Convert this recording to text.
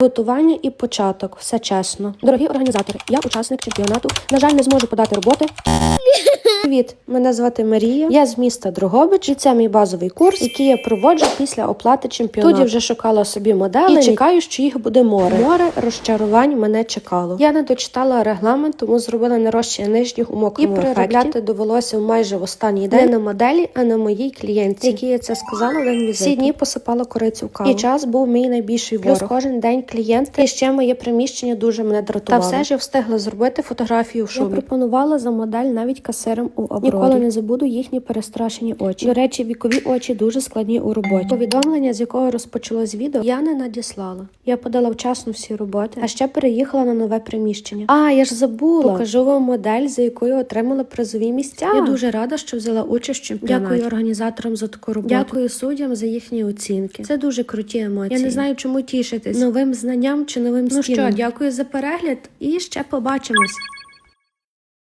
Готування і початок, все чесно. Дорогі організатори, я учасник чемпіонату. На жаль, не зможу подати роботи. Привіт, мене звати Марія. Я з міста Дрогобич, і це мій базовий курс, який я проводжу після оплати чемпіонату. Я вже шукала собі моделі і чекаю, що їх буде море. Море розчарувань мене чекало. Я не дочитала регламент, тому зробила нарощення нижніх у мокрому І переробляти довелося майже в останній день не на моделі, а на моїй клієнтці, якій я це сказала день візиту. Всі дні посипала корицю в каву. І час був мій найбільший ворог. Плюс кожен день клієнтки. І ще моє приміщення дуже мене дратувало. Та все ж я встигла зробити фотографію в шубі. Я пропонувала за модель навіть касирам у Аврорі. Ніколи не забуду їхні перестрашені очі. До речі, вікові очі дуже складні у роботі. Повідомлення, з якого розпочалось відео, я не надіслала. Я подала вчасно всі роботи, а ще переїхала на нове приміщення. А я ж забула. Покажу вам модель, за якою отримала призові місця. Я дуже рада, що взяла участь в чемпіонаті. Дякую організаторам за таку роботу. Дякую суддям за їхні оцінки. Це дуже круті емоції. Я не знаю, чому тішитись новим знанням чи новим ну що, дякую за перегляд і ще побачимось.